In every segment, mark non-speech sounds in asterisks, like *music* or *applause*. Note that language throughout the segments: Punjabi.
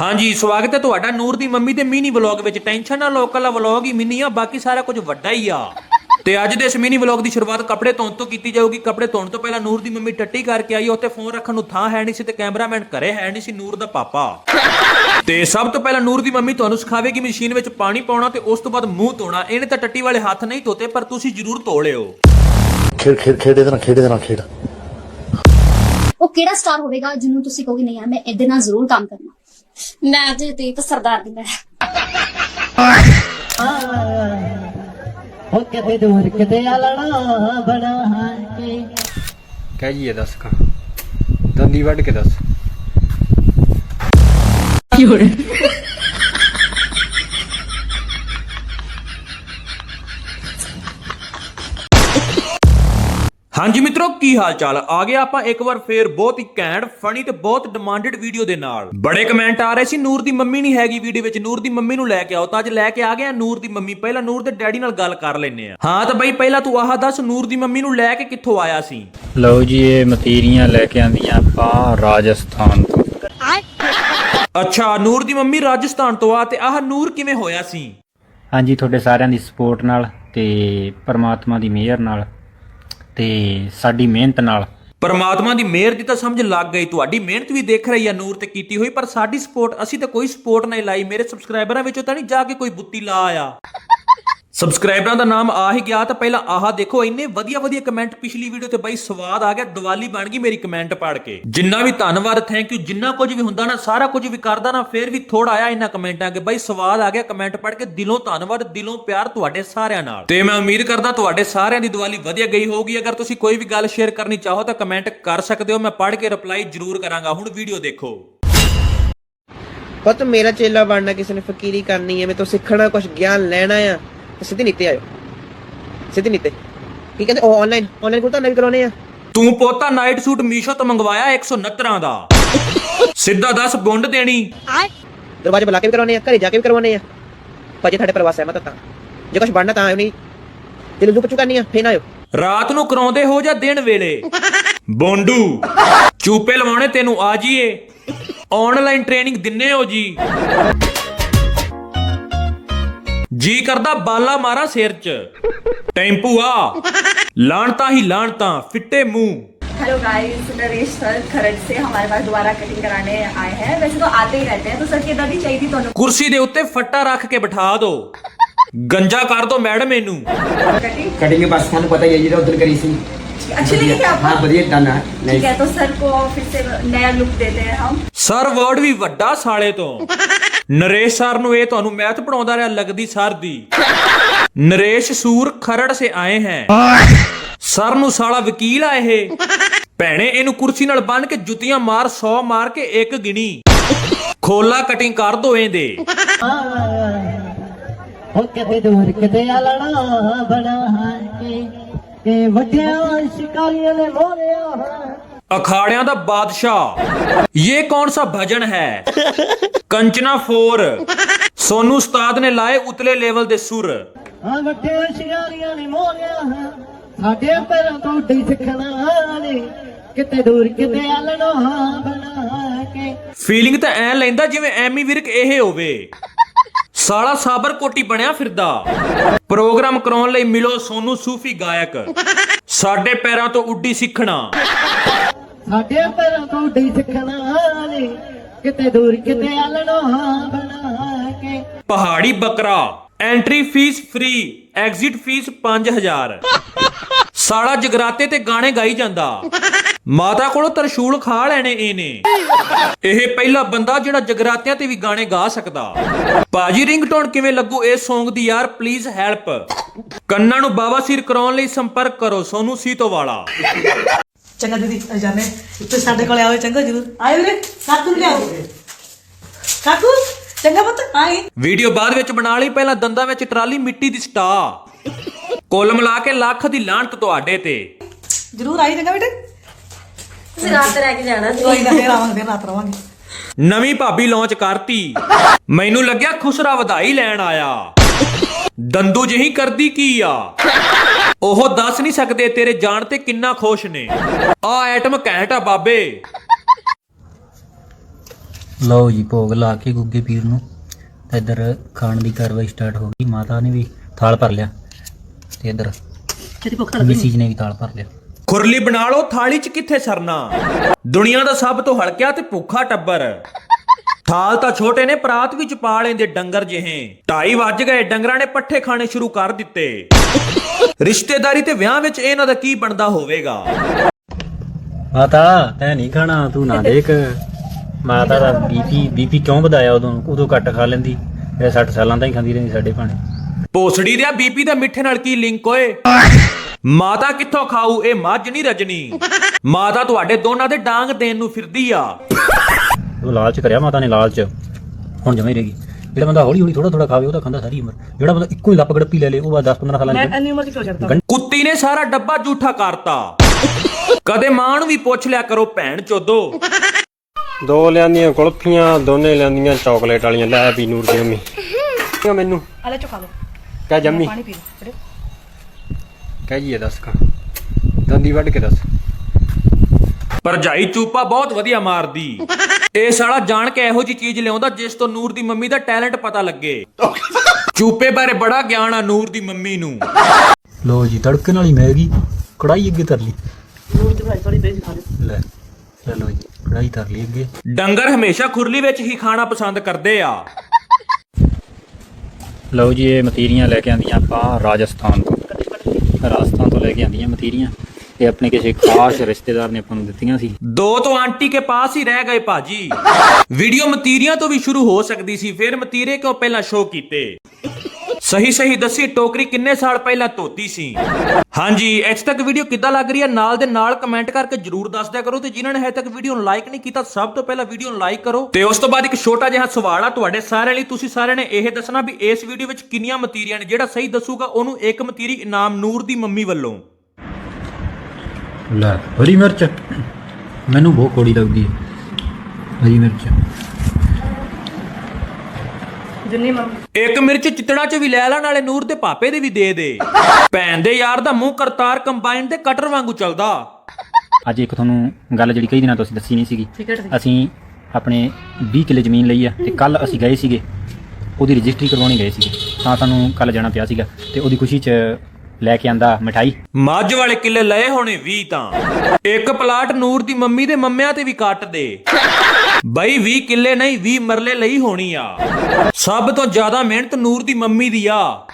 ਹਾਂਜੀ ਸਵਾਗਤ ਹੈ ਤੁਹਾਡਾ ਨੂਰ ਦੀ ਮੰਮੀ ਦੇ ਮਿਨੀ ਵਲੌਗ ਵਿੱਚ। ਟੈਨਸ਼ਨ ਨਾ ਲੋਕਲ ਆ ਵਲੌਗ ਹੀ ਮਿਨੀ ਆ ਬਾਕੀ ਸਾਰਾ ਕੁਝ ਵੱਡਾ ਹੀ ਆ। ਤੇ ਅੱਜ ਦੇ ਇਸ ਮਿਨੀ ਵਲੌਗ ਦੀ ਸ਼ੁਰੂਆਤ ਕੱਪੜੇ ਧੋਣ ਤੋਂ ਕੀਤੀ ਜਾਊਗੀ। ਕੱਪੜੇ ਧੋਣ ਤੋਂ ਪਹਿਲਾਂ ਨੂਰ ਦੀ ਮੰਮੀ ਟੱਟੀ ਕਰਕੇ ਆਈ ਉੱਥੇ ਫੋਨ ਰੱਖਣ ਨੂੰ ਥਾਂ ਹੈ ਨਹੀਂ ਸੀ ਤੇ ਕੈਮਰਾਮੈਨ ਘਰੇ ਹੈ ਨਹੀਂ ਸੀ ਨੂਰ ਦਾ ਪਾਪਾ। ਤੇ ਸਭ ਤੋਂ ਪਹਿਲਾਂ ਨੂਰ ਦੀ ਮੰਮੀ ਤੁਹਾਨੂੰ ਸਿਖਾਵੇਗੀ ਮਸ਼ੀਨ ਵਿੱਚ ਪਾਣੀ ਪਾਉਣਾ ਤੇ ਉਸ ਤੋਂ ਬਾਅਦ ਮੂੰਹ ਧੋਣਾ। ਇਹਨੇ ਤਾਂ ਟੱਟੀ ਵਾਲੇ ਹੱਥ ਨਹੀਂ ਧੋਤੇ ਪਰ ਤੁਸੀਂ ਜ਼ਰੂਰ ਧੋ ਲਿਓ। ਖੇਡ ਖੇਡ ਖੇਡ ਇਹਦੇ ਨਾਲ ਖੇਡ ਇਹਦੇ ਨਾਲ ਖੇਡ। ਉਹ ਕਿਹੜਾ ਸਟਾਰ ਹੋਵੇਗਾ ਜਿਹਨੂੰ ਤੁਸੀਂ ਕਹੋਗੇ ਨਹੀਂ ਯਾਰ ਮੈਂ ਇਹਦੇ ਨਾਲ ਜ਼ਰੂਰ ਕੰਮ ਕਰਨਾ ਮੈਂ ਤੇ ਤੇ ਤਾਂ ਸਰਦਾਰ ਦੀ ਮੈਂ। ਹੋ ਕਿਤੇ ਦੂਰ ਕਿਤੇ ਆਲਣਾ ਬਣਾ ਕੇ। ਕਹਿ ਜੀ ਇਹ ਦੱਸ ਕਾ। ਦੰਦੀ ਵੱਢ ਕੇ ਦੱਸ। ਹਾਂਜੀ ਮਿੱਤਰੋ ਕੀ ਹਾਲ ਚਾਲ ਆ ਗਿਆ ਆਪਾਂ ਇੱਕ ਵਾਰ ਫੇਰ ਬਹੁਤ ਹੀ ਘੈਂਟ ਫਨੀ ਤੇ ਬਹੁਤ ਡਿਮਾਂਡਡ ਵੀਡੀਓ ਦੇ ਨਾਲ। ਬੜੇ ਕਮੈਂਟ ਆ ਰਹੇ ਸੀ ਨੂਰ ਦੀ ਮੰਮੀ ਨਹੀਂ ਹੈਗੀ ਵੀਡੀਓ ਵਿੱਚ ਨੂਰ ਦੀ ਮੰਮੀ ਨੂੰ ਲੈ ਕੇ ਆਓ। ਤਾਂ ਅੱਜ ਲੈ ਕੇ ਆ ਗਏ ਆ ਨੂਰ ਦੀ ਮੰਮੀ। ਪਹਿਲਾਂ ਨੂਰ ਦੇ ਡੈਡੀ ਨਾਲ ਗੱਲ ਕਰ ਲੈਨੇ ਆ ਹਾਂ ਤਾਂ ਬਈ ਪਹਿਲਾਂ ਤੂੰ ਆਹ ਦੱਸ ਨੂਰ ਦੀ ਮੰਮੀ ਨੂੰ ਲੈ ਕੇ ਕਿੱਥੋਂ ਆਇਆ ਸੀ? ਲਓ ਜੀ ਇਹ ਮਤੀਰੀਆਂ ਲੈ ਕੇ ਆਂਦੀਆਂ ਆਪਾਂ ਰਾਜਸਥਾਨ ਤੋਂ। ਅੱਛਾ ਨੂਰ ਦੀ ਮੰਮੀ ਰਾਜਸਥਾਨ ਤੋਂ ਆ ਤੇ ਆਹ ਨੂਰ ਕਿਵੇਂ ਹੋਇਆ ਸੀ? ਹਾਂਜੀ ਤੁਹਾਡੇ ਸਾਰਿਆਂ ਦੀ ਸਪੋਰਟ ਨਾਲ ਤੇ ਪਰਮਾਤਮਾ ਦੀ ਮਿਹਰ ਨਾਲ ਤੇ ਸਾਡੀ ਮਿਹਨਤ ਨਾਲ। ਪਰਮਾਤਮਾ ਦੀ ਮਿਹਰ ਦੀ ਤਾਂ ਸਮਝ ਲੱਗ ਗਈ, ਤੁਹਾਡੀ ਮਿਹਨਤ ਵੀ ਦੇਖ ਰਹੀ ਆ, ਨੂਰ ਤੇ ਕੀਤੀ ਹੋਈ, ਪਰ ਸਾਡੀ ਸਪੋਰਟ ਅਸੀਂ ਤਾਂ ਕੋਈ ਸਪੋਰਟ ਨਹੀਂ ਲਾਈ, ਮੇਰੇ ਸਬਸਕ੍ਰਾਈਬਰਾਂ ਵਿੱਚੋਂ ਤਾਂ ਨਹੀਂ ਜਾ ਕੇ ਕੋਈ ਬੁੱਤੀ ਲਾ ਆਇਆ। ਸਬਸਕ੍ਰਾਈਬਰਾਂ ਦਾ ਨਾਮ ਆ ਹੀ ਗਿਆ ਤਾਂ ਪਹਿਲਾਂ ਆਹ ਦੇਖੋ, ਇੰਨੇ ਵਧੀਆ ਵਧੀਆ ਕਮੈਂਟ ਪਿਛਲੀ ਵੀਡੀਓ ਤੇ ਬਾਈ ਸਵਾਦ ਆ ਗਿਆ, ਦੀਵਾਲੀ ਬਣ ਗਈ ਮੇਰੀ ਕਮੈਂਟ ਪੜ ਕੇ। ਜਿੰਨਾ ਵੀ ਧੰਨਵਾਦ ਥੈਂਕ ਯੂ ਜਿੰਨਾ ਕੁਝ ਵੀ ਹੁੰਦਾ ਨਾ, ਸਾਰਾ ਕੁਝ ਵੀ ਕਰਦਾ ਨਾ, ਫੇਰ ਵੀ ਥੋੜਾ ਆਇਆ ਇਹਨਾਂ ਕਮੈਂਟਾਂ ਕੇ। ਬਾਈ ਸਵਾਦ ਆ ਗਿਆ ਕਮੈਂਟ ਪੜ ਕੇ, ਦਿਲੋਂ ਧੰਨਵਾਦ, ਦਿਲੋਂ ਪਿਆਰ ਤੁਹਾਡੇ ਸਾਰਿਆਂ ਨਾਲ। ਤੇ ਮੈਂ ਉਮੀਦ ਕਰਦਾ ਤੁਹਾਡੇ ਸਾਰਿਆਂ ਦੀ ਦੀਵਾਲੀ ਵਧੀਆ ਗਈ ਹੋਊਗੀ। ਅਗਰ ਤੁਸੀਂ ਕੋਈ ਵੀ ਗੱਲ ਸ਼ੇਅਰ ਕਰਨੀ ਚਾਹੋ ਤਾਂ ਕਮੈਂਟ ਕਰ ਸਕਦੇ ਹੋ, ਮੈਂ ਪੜ ਕੇ ਰਿਪਲਾਈ ਜ਼ਰੂਰ ਕਰਾਂਗਾ। ਹੁਣ ਵੀਡੀਓ ਦੇਖੋ। ਪੁੱਤ, ਮੇਰਾ ਚੇਲਾ ਬਣਨਾ ਕਿਸੇ ਨੇ ਫਕੀਰੀ ਕਰਨੀ ਹੈ, ਮੈਂ ਤੋਂ ਸਿੱਖਣਾ ਕੁਝ ਗਿਆਨ ਲੈਣਾ ਆ। ਸਿੱਧੀ ਨੀਤੇ ਆਇਓ। ਸਿੱਧੀ ਨੀਤੇ ਕੀ ਕਹਿੰਦੇ? ਉਹ ਆਨਲਾਈਨ ਆਨਲਾਈਨ ਕੋਲ ਤਾਂ ਨਵੀਂ ਕਰਾਉਣੇ ਆ। ਤੂੰ ਪੋਤਾ ਨਾਈਟ ਸੂਟ ਮੀਸ਼ੋ ਤੋਂ ਮੰਗਵਾਇਆ 169 ਦਾ। ਸਿੱਧਾ 10 ਗੁੰਡ ਦੇਣੀ। ਦਰਵਾਜ਼ੇ ਬੁਲਾ ਕੇ ਵੀ ਕਰਾਉਣੇ ਆ ਘਰੇ ਜਾ ਕੇ ਵੀ ਕਰਵਾਉਣੇ ਆ। ਭਾਜੀ ਤੁਹਾਡੇ ਪਰਿਵਾਰ ਸਹਿਮਤ ਤਾਂ। ਜੇ ਕੁਝ ਬਣਨਾ ਤਾਂ ਆਇਓ ਨਹੀਂ। ਜੇ ਲੁੱਕ ਚੁੱਕਾ ਨਹੀਂ ਆ ਫੇਰ ਨਾ ਆਇਓ। ਰਾਤ ਨੂੰ ਕਰਾਉਂਦੇ ਹੋ ਜਾਂ ਦਿਨ ਵੇਲੇ? ਬੋਂਡੂ ਚੂਪੇ ਲਵਾਉਣੇ ਤੈਨੂੰ ਆ ਜੀਏ। ਆਨਲਾਈਨ ਟ੍ਰੇਨਿੰਗ ਦਿੰਨੇ ਹੋ ਜੀ। ਜੀ ਕਰਦਾ ਬਾਲਾ ਮਾਰਾ ਸਿਰ ਚ ਟੈਂਪੂ ਆ ਲਾਣਤਾ ਹੀ ਲਾਣਤਾ ਫਿੱਟੇ ਮੂੰਹ hello guys Naresh sir Kharar से हमारे पास दोबारा कटिंग कराने आए हैं वैसे तो आते ही रहते हैं तो सर कितना भी चाहिए थी तो ਕੁਰਸੀ ਦੇ ਉੱਤੇ ਫੱਟਾ ਰੱਖ ਕੇ ਬਿਠਾ ਦਿਓ ਗੰਜਾ ਕਰ ਦੋ ਮੈਡਮ ਇਹਨੂੰ कटिंग ਕਟਿੰਗ ਬਸ ਤੁਹਾਨੂੰ ਪਤਾ ਹੀ ਹੈ ਜਿਹੜਾ ਉਧਰ ਕਰੀ ਸੀ अच्छी लगी क्या ਹਾਂ आपको ਵਧੀਆ ਡਨ ਹੈ ठीक है तो सर को फिर से नया लुक देते हैं हम ਸਰ ਵਰਡ ਵੀ ਵੱਡਾ ਸਾਲੇ ਤੋਂ ਨਰੇਸ਼ ਸਰ ਨੂੰ ਇਹ ਤੁਹਾਨੂੰ ਮੈਥ ਪੜਾਉਂਦਾ ਰਿਹਾ, ਲੱਗਦੀ ਸਰ ਦੀ। ਨਰੇਸ਼ ਸੂਰ ਖਰੜ ਸੇ ਆਏ ਹੈ। ਸਰ ਨੂੰ ਸਾਲਾ ਵਕੀਲ ਆ ਇਹ। ਭੈਣੇ, ਇਹਨੂੰ ਕੁਰਸੀ ਨਾਲ ਬੰਨ ਕੇ ਜੁੱਤੀਆਂ ਮਾਰ 100 ਮਾਰ ਕੇ ਇੱਕ ਗਿਣੀ। ਖੋਲਾ ਕਟਿੰਗ ਕਰ ਦੋ ਇਹਦੇ। ਹੋ ਕਿਤੇ ਦੂਰ ਕਿਤੇ ਆਲਣਾ ਬਣਾ ਕੇ ਤੇ ਵੱਡਿਆਂ ਸ਼ਿਕਾਰੀਆਂ ਨੇ ਮੋਰਿਆ ਅਖਾੜਿਆਂ ਦਾ ਬਾਦਸ਼ਾਹ। ਇਹ ਕੌਣ ਸਾ ਭਜਨ ਹੈ? ਕੰਚਨਾ 4 ਸੋਨੂ ਉਸਤਾਦ ਨੇ ਲਾਏ ਉਤਲੇ ਲੈਵਲ ਦੇ ਸੁਰ। ਆ ਵੱਡਿਆਂ ਸ਼ਿਕਾਰੀਆਂ ਨੇ ਮੋਰਿਆ ਸਾਡੇ ਪੈਰਾਂ ਤੋਂ ਉੱਡੀ ਸਿੱਖਣਾ ਨੇ ਕਿਤੇ ਦੂਰ ਕਿਤੇ ਆਲਣਾ ਬਣਾ ਕੇ। ਫੀਲਿੰਗ ਤਾਂ ਐ ਲੈਂਦਾ ਜਿਵੇਂ ਐਮੀ ਵਿਰਕ ਇਹ ਹੋਵੇ। ਸਾਲਾ ਸਾਬਰ ਕੋਟੀ ਬਣਿਆ ਫਿਰਦਾ। ਪ੍ਰੋਗਰਾਮ ਕਰਾਉਣ ਲਈ ਮਿਲੋ ਸੋਨੂ ਸੂਫੀ ਗਾਇਕ। ਸਾਡੇ ਪੈਰਾਂ ਤੋਂ ਉੱਡੀ ਸਿੱਖਣਾ। ਸਾਡੇ ਪੈਰਾਂ ਤੋਂ ਸਿੱਖਣਾ ਨੇ ਕਿਤੇ ਦੂਰ ਕਿਤੇ ਆਲਣਾ ਬਣਾ ਕੇ। ਪਹਾੜੀ ਬੱਕਰਾ entry fee free exit fee 5000 ਸਾਲਾ ਜਗਰਾਤੇ ਤੇ ਗਾਣੇ ਗਾਈ ਜਾਂਦਾ। ਮਾਤਾ ਕੋਲੋਂ ਤਰਸ਼ੂਲ ਖਾ ਲੈਣੇ ਇਹਨੇ। ਇਹ ਪਹਿਲਾ ਬੰਦਾ ਜਿਹੜਾ ਜਗਰਾਤਿਆਂ ਤੇ ਵੀ ਗਾਣੇ ਗਾ ਸਕਦਾ। ਬਾਜੀ ਰਿੰਗਟੋਨ ਕਿਵੇਂ ਲੱਗੂ ਇਸ Song ਦੀ ਯਾਰ ਪਲੀਜ਼ ਹੈਲਪ ਕੰਨਾਂ ਨੂੰ ਬਾਬਾ ਸੀਰ ਕਰਾਉਣ ਲਈ ਸੰਪਰਕ ਕਰੋ, ਸੋਨੂ ਸੀਤੋ ਵਾਲਾ। ਚੰਗਾ ਦੀਦੀ ਅਸੀਂ ਜਾਣੇ ਤੇ ਸਾਡੇ ਕੋਲ ਆਓ ਚੰਗਾ ਜਰੂਰ। ਆਏ ਵੀਰੇ ਕਾਕੂ ਨੂੰ ਲਿਆਓ ਕਾਕੂ ਚੰਗਾ ਪੁੱਤ ਆਏ ਵੀਡੀਓ ਬਾਅਦ ਵਿੱਚ ਬਣਾ ਲਈ ਪਹਿਲਾਂ ਦੰਦਾਂ ਵਿੱਚ ਟਰਾਲੀ ਮਿੱਟੀ ਦੀ ਸਟਾ। ਕੁੱਲ ਮਿਲਾ ਕੇ ਲੱਖ ਦੀ ਲਾਹਨਤ ਤੁਹਾਡੇ ਤੇ। ਜਰੂਰ ਆਈ ਚੰਗਾ ਬੇਟੇ। ਤੁਸੀਂ ਰਾਤ ਰਹਿ ਕੇ ਜਾਣਾ ਕੋਈ ਨਾ ਫੇਰ ਆਵਾਂਗੇ ਫੇਰ ਰਾਤ ਰਵਾਂਗੇ। ਨਵੀਂ ਭਾਬੀ ਲਾਂਚ ਕਰਤੀ। ਮੈਨੂੰ ਲੱਗਿਆ ਖੁਸਰਾ ਵਧਾਈ ਲੈਣ ਆਇਆ। ਦੰਦੂ ਜਿਹੀ ਕਰਦੀ ਕੀ ਆ? ਉਹ ਦੱਸ ਨਹੀਂ ਸਕਦੇ ਤੇਰੇ ਜਾਣ ਤੇ ਕਿੰਨਾ ਖੁਸ਼ ਨੇ। ਆ ਐਟਮ ਘੈਂਟ ਆ ਬਾਬੇ। ਲਓ ਜੀ ਭੋਗ ਲਾ ਕੇ ਗੁੱਗੇ ਪੀਰ ਨੂੰ। ਤੇ ਇੱਧਰ ਖਾਣ ਦੀ ਕਾਰਵਾਈ ਸਟਾਰਟ ਹੋ ਗਈ। ਮਾਤਾ ਨੇ ਵੀ ਥਾਲ ਭਰ ਲਿਆ। ਤੇ ਇੱਧਰ ਕਿਤੇ ਭੁੱਖ ਤਾਂ ਲੱਗੀ ਮਿਸਿਜ ਨੇ ਵੀ ਥਾਲ ਭਰ ਲਿਆ। ਖੁਰਲੀ ਬਣਾ ਲਓ ਥਾਲੀ 'ਚ ਕਿੱਥੇ ਸਰਨਾ? ਦੁਨੀਆ ਦਾ ਸਭ ਤੋਂ ਹਲਕਿਆ ਤੇ ਭੁੱਖਾ ਟੱਬਰ। ਥਾਲ ਤਾਂ ਛੋਟੇ ਨੇ ਪਰਾਤ ਵਿੱਚ ਪਾ ਲੈਂਦੇ ਡੰਗਰ ਜਿਹੇ। ਢਾਈ ਵੱਜ ਗਏ ਡੰਗਰਾਂ ਨੇ ਪੱਠੇ ਖਾਣੇ ਸ਼ੁਰੂ ਕਰ ਦਿੱਤੇ। ਰਿਸ਼ਤੇਦਾਰੀ ਤੇ ਵਿਆਹ ਵਿੱਚ ਇਹਨਾਂ ਦਾ ਕੀ ਬਣਦਾ ਹੋਵੇਗਾ? ਮਾਤਾ ਤੈਂ ਨਹੀਂ ਖਾਣਾ ਤੂੰ ਨਾ ਦੇਖ। ਮਾਤਾ ਦਾ ਬੀਪੀ ਬੀਪੀ ਕਿਉਂ ਵਧਾਇਆ ਉਦੋਂ? ਉਦੋਂ ਘੱਟ ਖਾ ਲੈਂਦੀ। ਇਹ 60 ਸਾਲਾਂ ਦਾ ਹੀ ਖਾਂਦੀ ਰਹਿੰਦੀ ਸਾਡੇ ਭਾਣੇ। ਭੋਸੜੀ ਦੇ ਬੀਪੀ ਦਾ ਮਿੱਠੇ ਨਾਲ ਕੀ ਲਿੰਕ ਓਏ? ਮਾਤਾ ਕਿੱਥੋਂ ਖਾਊ? ਇਹ ਮੱਝ ਨਹੀਂ ਰਜਣੀ। ਮਾਤਾ ਤੁਹਾਡੇ ਦੋਨਾਂ ਦੇ ਡਾਂਗ ਦੇਣ ਨੂੰ ਫਿਰਦੀ ਆ। ਉਹ ਲਾਲਚ ਕਰਿਆ ਮਾਤਾ ਨੇ ਲਾਲਚ। ਹੁਣ ਜਮੇ ਰਹੇਗੀ ਜਿਹੜਾ ਬੰਦਾ ਹੌਲੀ ਹੌਲੀ ਥੋੜਾ ਥੋੜਾ ਖਾਵੇ ਉਹ ਤਾਂ ਖਾਂਦਾ ਸਾਰੀ ਉਮਰ। ਜਿਹੜਾ ਬੰਦਾ ਇੱਕੋ ਹੀ ਲੱਪ ਗੜਪੀ ਲੈ ਲੇ ਉਹ ਬਾਅਦ 10 15 ਸਾਲਾਂ ਮੈਂ ਇੰਨੀ ਉਮਰ ਚ ਕਿਉਂ ਛੱਡਦਾ ਕੁੱਤੀ ਨੇ ਸਾਰਾ ਡੱਬਾ ਝੂਠਾ ਕਰਤਾ। ਕਦੇ ਮਾਂ ਨੂੰ ਵੀ ਪੁੱਛ ਲਿਆ ਕਰੋ ਭੈਣ ਚੋਦੋ। ਦੋ ਲਿਆਂਦੀਆਂ ਕੁਲਫੀਆਂ ਦੋਨੇ ਲਿਆਂਦੀਆਂ ਚਾਕਲੇਟ ਵਾਲੀਆਂ ਲੈ ਵੀ ਨੂਰ ਦੀ ਅੰਮੀ ਕਿਉਂ ਮੈਨੂੰ? ਆਲੇ ਚੋ ਖਾ ਲਓ। ਕਹਿ ਜੰਮੀ। ਪਾਣੀ ਪੀ ਫੜਿਓ। ਕਹਿ ਜੀ ਇਹ ਦੱਸ ਕਾ। ਦੰਦੀ ਵੱਢ ਕੇ ਦੱਸ। ਭਰਜਾਈ ਚੂਪਾ ਬਹੁਤ ਵਧੀਆ ਮਾਰਦੀ। *laughs* ਇਹ ਸਾਲਾ ਜਾਣ ਕੇ ਇਹੋ ਜੀ ਚੀਜ਼ ਲਿਆਉਂਦਾ ਜਿਸ ਤੋਂ ਨੂਰ ਦੀ ਮੰਮੀ ਦਾ ਟੈਲੈਂਟ ਪਤਾ ਲੱਗੇ। *laughs* ਚੂਪੇ ਬਾਰੇ ਬੜਾ ਗਿਆਨ ਆ ਨੂਰ ਦੀ ਮੰਮੀ ਨੂੰ। *laughs* ਲੋ ਜੀ ਤੜਕੇ ਨਾਲ ਹੀ ਮੈਗੀ ਕੜਾਈ ਅੱਗੇ ਧਰ ਲਈ। ਨੂਰ ਤੇ ਭਾਈ ਥੋੜੀ ਬੇਜੀ ਖਾ ਲਿਓ। ਲੈ ਚਲੋ ਜੀ ਕੜਾਈ ਧਰ ਲਈ ਅੱਗੇ। ਡੰਗਰ ਹਮੇਸ਼ਾ ਖੁਰਲੀ ਵਿੱਚ ਹੀ ਖਾਣਾ ਪਸੰਦ ਕਰਦੇ ਆ। ਲਓ ਜੀ ਇਹ ਮਤੀਰੀਆਂ ਲੈ ਕੇ ਆਂਦੀਆਂ ਆਪਾਂ ਰਾਜਸਥਾਨ ਤੋਂ। ਰਾਜਸਥਾਨ ਤੋਂ ਲੈ ਕੇ ਆਂਦੀਆਂ ਮਤੀਰੀਆਂ। ਇਹ ਆਪਣੇ ਕਿਸੇ ਖਾਸ ਰਿਸ਼ਤੇਦਾਰ ਨੇ ਆਪਾਂ ਨੂੰ ਦਿੱਤੀਆਂ ਸੀ। ਦੋ ਤੋਂ ਆਂਟੀ ਕੇ ਪਾਸ ਹੀ ਰਹਿ ਗਏ ਭਾਜੀ। ਵੀਡੀਓ ਮਤੀਰੀਆਂ ਤੋਂ ਵੀ ਸ਼ੁਰੂ ਹੋ ਸਕਦੀ ਸੀ, ਫਿਰ ਮਤੀਰੇ ਕਿਉਂ ਪਹਿਲਾਂ ਸ਼ੋਅ ਕੀਤੇ? ਸਹੀ ਸਹੀ ਦੱਸੀ, ਟੋਕਰੀ ਕਿੰਨੇ ਸਾਲ ਪਹਿਲਾਂ ਧੋਤੀ ਸੀ? ਹਾਂਜੀ, ਇੱਥੇ ਤੱਕ ਵੀਡੀਓ ਕਿੱਦਾਂ ਲੱਗ ਰਹੀ ਹੈ? ਨਾਲ ਦੇ ਨਾਲ ਕਮੈਂਟ ਕਰਕੇ ਜਰੂਰ ਦੱਸ ਦਿਆ ਕਰੋ ਤੇ ਜਿਨ੍ਹਾਂ ਨੇ ਹਜੇ ਤੱਕ ਵੀਡੀਓ ਨੂੰ ਲਾਈਕ ਨਹੀਂ ਕੀਤਾ, ਸਭ ਤੋਂ ਪਹਿਲਾਂ ਵੀਡੀਓ ਨੂੰ ਲਾਈਕ ਕਰੋ। ਤੇ ਉਸ ਤੋਂ ਬਾਅਦ ਇੱਕ ਛੋਟਾ ਜਿਹਾ ਸਵਾਲ ਆ ਤੁਹਾਡੇ ਸਾਰਿਆਂ ਲਈ। ਤੁਸੀਂ ਸਾਰਿਆਂ ਨੇ ਇਹ ਦੱਸਣਾ ਵੀ ਇਸ ਵੀਡੀਓ ਵਿੱਚ ਕਿੰਨੀਆਂ ਮਤੀਰੀਆਂ ਨੇ? ਜਿਹੜਾ ਸਹੀ ਦੱਸੂਗਾ, ਉਹਨੂੰ ਇੱਕ ਮਤੀਰੀ ਇਨਾਮ ਨੂਰ ਦੀ ਮੰਮੀ ਵੱਲੋਂ। ਲੈ ਹਰੀ ਮਿਰਚ। ਮੈਨੂੰ ਬਹੁਤ ਕੋੜੀ ਲੱਗਦੀ ਹੈ। ਹਰੀ ਮਿਰਚ। ਜਿੰਨੀ ਮੰਮੀ ਇੱਕ ਮਿਰਚ ਚਿੱਤੜਾ ਚ ਵੀ ਲੈ ਲੈ ਨਾਲੇ ਨੂਰ ਦੇ ਪਾਪੇ ਦੇ ਵੀ ਦੇ ਦੇ। ਭੈਣ ਦੇ ਯਾਰ ਦਾ ਮੂੰਹ ਕਰਤਾਰ ਕੰਬਾਈਨ ਦੇ ਕਟਰ ਵਾਂਗੂ ਚੱਲਦਾ। ਅੱਜ ਇੱਕ ਤੁਹਾਨੂੰ ਗੱਲ ਜਿਹੜੀ ਕਈ ਦਿਨਾਂ ਤੋਂ ਅਸੀਂ ਦੱਸੀ ਨਹੀਂ ਸੀਗੀ। ਅਸੀਂ ਆਪਣੇ 20 ਕਿੱਲੇ ਜ਼ਮੀਨ ਲਈ ਆ ਤੇ ਕੱਲ ਅਸੀਂ ਗਏ ਸੀਗੇ। ਉਹਦੀ ਰਜਿਸਟਰੀ ਕਰਵਾਉਣੀ ਗਏ ਸੀਗੇ। ਤਾਂ ਸਾਨੂੰ ਕੱਲ ਜਾਣਾ ਪਿਆ ਸੀਗਾ ਤੇ ਉਹਦੀ ਖੁਸ਼ੀ 'ਚ ਲੈ ਕੇ ਆਂਦਾ ਮਠਾਈ। ਮੱਝ ਵਾਲੇ ਕਿੱਲੇ ਲਏ ਹੋਣੇ 20 ਤਾਂ। ਇੱਕ ਪਲਾਟ ਨੂਰ ਦੀ ਮੰਮੀ ਦੇ ਮੰਮਿਆਂ ਤੇ ਵੀ ਕੱਟ ਦੇ। ਬਈ 20 ਕਿੱਲੇ ਨਹੀਂ 20 ਮਰਲੇ ਲਈ ਹੋਣੀ ਆ। ਸਭ ਤੋਂ ਜ਼ਿਆਦਾ ਮਿਹਨਤ ਨੂਰ ਦੀ ਮੰਮੀ ਦੀ ਆ।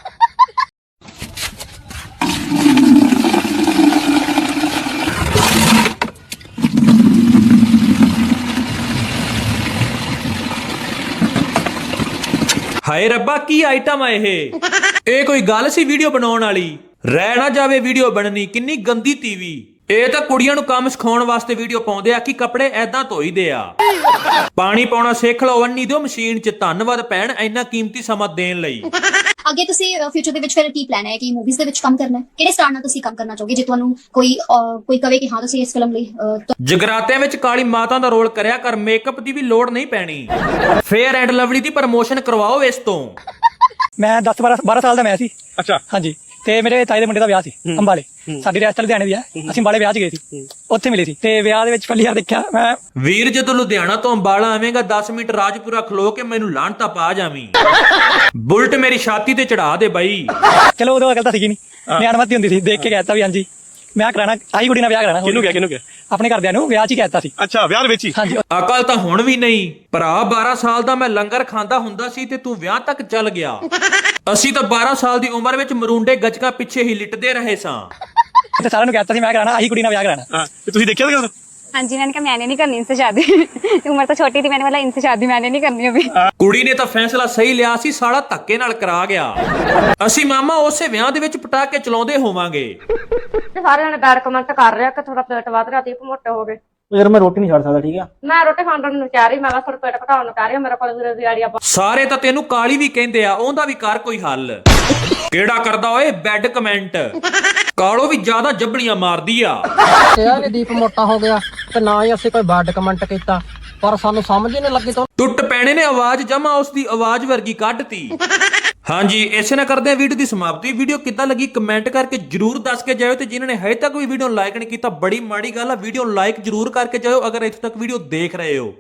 ਹਾਏ ਰੱਬਾ, ਕੀ ਆਈਟਮ ਆ ਇਹ? ਇਹ ਕੋਈ ਗੱਲ ਸੀ ਵੀਡੀਓ ਬਣਾਉਣ ਵਾਲੀ? ਰਹਿ ਨਾ ਜਾਵੇ ਵੀਡੀਓ ਬਣਨੀ, ਕਿੰਨੀ ਗੰਦੀ ਟੀਵੀ ਇਹ ਤਾਂ ਕੁੜੀਆਂ ਨੂੰ ਕੰਮ ਸਿਖਾਉਣ ਵਾਸਤੇ ਵੀਡੀਓ ਪਾਉਂਦੇ ਆ ਕਿ ਕੱਪੜੇ ਐਦਾਂ ਧੋਈਦੇ ਆ। ਪਾਣੀ ਪਾਉਣਾ ਸਿੱਖ ਲਓ, ਅੰਨੀ ਦਿਓ ਮਸ਼ੀਨ 'ਚ। ਧੰਨਵਾਦ ਭੈਣ, ਇੰਨਾ ਕੀਮਤੀ ਸਮਾਂ ਦੇਣ ਲਈ। ਅੱਗੇ ਤੁਸੀਂ ਫਿਊਚਰ ਦੇ ਵਿੱਚ ਫਿਰ ਕੀ ਪਲਾਨ ਹੈ? ਕਿ ਮੂਵੀਜ਼ ਦੇ ਵਿੱਚ ਕੰਮ ਕਰਨਾ ਹੈ? ਕਿਹੜੇ ਸਟਾਰ ਨਾਲ ਤੁਸੀਂ ਕੰਮ ਕਰਨਾ ਚਾਹੋਗੇ? ਜੇ ਤੁਹਾਨੂੰ ਕੋਈ ਅਹ, ਕੋਈ ਕਵੇ ਕਿ ਹਾਂ ਤੁਸੀਂ ਇਸ ਫਿਲਮ ਲਈ ਅਹ, ਜਗਰਾਤਿਆਂ ਵਿੱਚ ਕਾਲੀ ਮਾਤਾ ਦਾ ਰੋਲ ਕਰਿਆ ਕਰ ਮੇਕਅਪ ਦੀ ਵੀ ਲੋੜ ਨਹੀਂ ਪੈਣੀ। ਫੇਅਰ ਐਂਡ ਲਵਲੀ ਦੀ ਪ੍ਰਮੋਸ਼ਨ ਕਰਵਾਓ ਇਸ ਤੋਂ। ਮੈਂ 10 12 12 ਸਾਲ ਦਾ ਮੈਂ ਸੀ। ਅੱਛਾ। ਹਾਂਜੀ। ਤੇ ਮੇਰੇ ਤਾਏ ਦੇ ਮੁੰਡੇ ਦਾ ਵਿਆਹ ਸੀ ਅੰਬਾਲੇ। ਸਾਡੀ ਰਿਆਸਤ ਲੁਧਿਆਣੇ ਦੀ ਹੈ। ਅਸੀਂ ਅੰਬਾਲੇ ਵਿਆਹ 'ਚ ਗਏ ਸੀ। ਉੱਥੇ ਮਿਲੇ ਸੀ। ਤੇ ਵਿਆਹ ਦੇ ਵਿੱਚ ਪਹਿਲੀ ਵਾਰ ਦੇਖਿਆ ਮੈਂ। ਵੀਰ ਜਦੋਂ ਲੁਧਿਆਣਾ ਤੋਂ ਅੰਬਾਲਾ ਆਵੇਂਗਾ 10 ਮਿੰਟ ਰਾਜਪੁਰਾ ਖਲੋ ਕੇ ਮੈਨੂੰ ਲਾਂਟਾ ਪਾ ਜਾਵੀਂ। ਬੁਲਟ ਮੇਰੀ ਛਾਤੀ ਤੇ ਚੜਾ ਦੇ ਬਾਈ। ਚਲੋ ਉਦੋਂ ਅਕਲ ਤਾਂ ਸੀਗੀ ਨਹੀਂ ਨਿਆਣਮਤੀ ਹੁੰਦੀ ਸੀ। ਦੇਖ ਕੇ ਕਹਿਤਾ ਵੀ ਹਾਂਜੀ। ਮੈਂ ਕਰਾਣਾ ਆਹੀ ਕੁੜੀ ਨਾਲ ਵਿਆਹ ਕਰਾਣਾ ਕਿਹਨੂੰ ਗਿਆ ਕਿਹਨੂੰ ਗਿਆ ਆਪਣੇ ਘਰਦਿਆਂ ਨੂੰ ਵਿਆਹ 'ਚ ਹੀ ਕਹਿਤਾ ਸੀ। ਅੱਛਾ ਵਿਆਹ ਵਿੱਚ ਹੀ? ਹਾਂਜੀ। ਅਕਲ ਤਾਂ ਹੁਣ ਵੀ ਨਹੀਂ। ਭਰਾ 12 ਸਾਲ ਦਾ ਮੈਂ ਲੰਗਰ ਖਾਂਦਾ ਹੁੰਦਾ ਸੀ ਤੇ ਤੂੰ ਵਿਆਹ ਤੱਕ ਚੱਲ ਗਿਆ। ਅਸੀਂ ਤਾਂ 12 ਸਾਲ ਦੀ ਉਮਰ ਵਿੱਚ ਮਰੂੰਡੇ ਗੱਜਕਾਂ ਪਿੱਛੇ ਹੀ ਲਿਟਦੇ ਰਹੇ ਸਾਂ। ਤੇ ਸਾਰਿਆਂ ਨੂੰ ਕਹਿਤਾ ਸੀ ਮੈਂ ਕਰਾਣਾ ਆਹੀ ਕੁੜੀ ਨਾਲ ਵਿਆਹ ਕਰਾਣਾ ਹਾਂ ਤੇ ਤੁਸੀਂ ਦੇਖਿਆ ਤਾਂ हाँ जी मैंने कहा मैंने नहीं करनी इनसे शादी उम्र तो छोटी थी मैंने बोला इनसे शादी मैंने नहीं करनी अभी ਕੁੜੀ ਨੇ ਤਾਂ ਫੈਸਲਾ ਸਹੀ ਲਿਆ ਸੀ ਸਾਲਾ ਧੱਕੇ ਨਾਲ ਕਰਾ ਗਿਆ ਅਸੀਂ ਮਾਮਾ ਉਸੇ ਵਿਆਹ ਦੇ ਵਿੱਚ ਪਟਾਕੇ ਚਲਾਉਂਦੇ ਹੋਵਾਂਗੇ सारे जने बैड कमेंट कर रहे हैं कि थोड़ा पेट वध रहा दीप मोटे हो गए ਯਾਰ ਮੈਂ ਰੋਟੀ ਨਹੀਂ ਛੱਡ ਸਕਦਾ ਠੀਕ ਆ मैं रोटी खाने ਨੂੰ ਕਹਿ ਰਹੀ ਮੈਂ ਬਸ ਥੋੜਾ ਪੇਟ ਘਟਾਉਣ ਨੂੰ ਕਹਿ ਰਹੀ ਹਾਂ ਮੇਰੇ ਕੋਲ ਵੀਰੇ ਦੀ ਆਈਡੀਆ ਸਾਰੇ ਤਾਂ ਤੈਨੂੰ ਕਾਲੀ ਵੀ ਕਹਿੰਦੇ ਆ ਉਹਦਾ ਵੀ ਕਰ ਕੋਈ ਹੱਲ ਕਿਹੜਾ ਕਰਦਾ ਓਏ ਬੈੱਡ ਕਮੈਂਟ ਕਾਲੋ ਵੀ ਜ਼ਿਆਦਾ ਜੱਬੜੀਆਂ ਮਾਰਦੀ ਆ ਕਿਹਾ ਨੀ ਦੀਪ ਮੋਟਾ ਹੋ ਗਿਆ ਤੇ ਨਾ ਹੀ ਅਸੀਂ ਕੋਈ ਬੈਡ ਕਮੈਂਟ ਕੀਤਾ, ਪਰ ਸਾਨੂੰ ਸਮਝ ਹੀ ਨਹੀਂ ਲੱਗੀ ਤੋਂ ਟੁੱਟ ਪੈਣੇ ਨੇ ਆਵਾਜ਼, ਜਮਾ ਉਸ ਦੀ ਆਵਾਜ਼ ਵਰਗੀ ਕੱਢਤੀ। ਹਾਂਜੀ, ਇਸੇ ਨਾਲ ਕਰਦੇ ਆ ਵੀਡੀਓ ਦੀ ਸਮਾਪਤੀ। ਵੀਡੀਓ ਕਿੱਦਾਂ ਲੱਗੀ ਕਮੈਂਟ ਕਰਕੇ ਜਰੂਰ ਦੱਸ ਕੇ ਜਾਇਓ ਤੇ ਜਿਨ੍ਹਾਂ ਨੇ ਹਜੇ ਤੱਕ ਵੀ ਵੀਡੀਓ ਨੂੰ ਲਾਈਕ ਨਹੀਂ ਕੀਤਾ, ਬੜੀ ਮਾੜੀ ਗੱਲ ਆ। ਵੀਡੀਓ ਨੂੰ ਲਾਈਕ ਜਰੂਰ ਕਰਕੇ ਜਾਇਓ ਅਗਰ ਇੱਥੇ ਤੱਕ ਵੀਡੀਓ ਦੇਖ ਰਹੇ ਹੋ।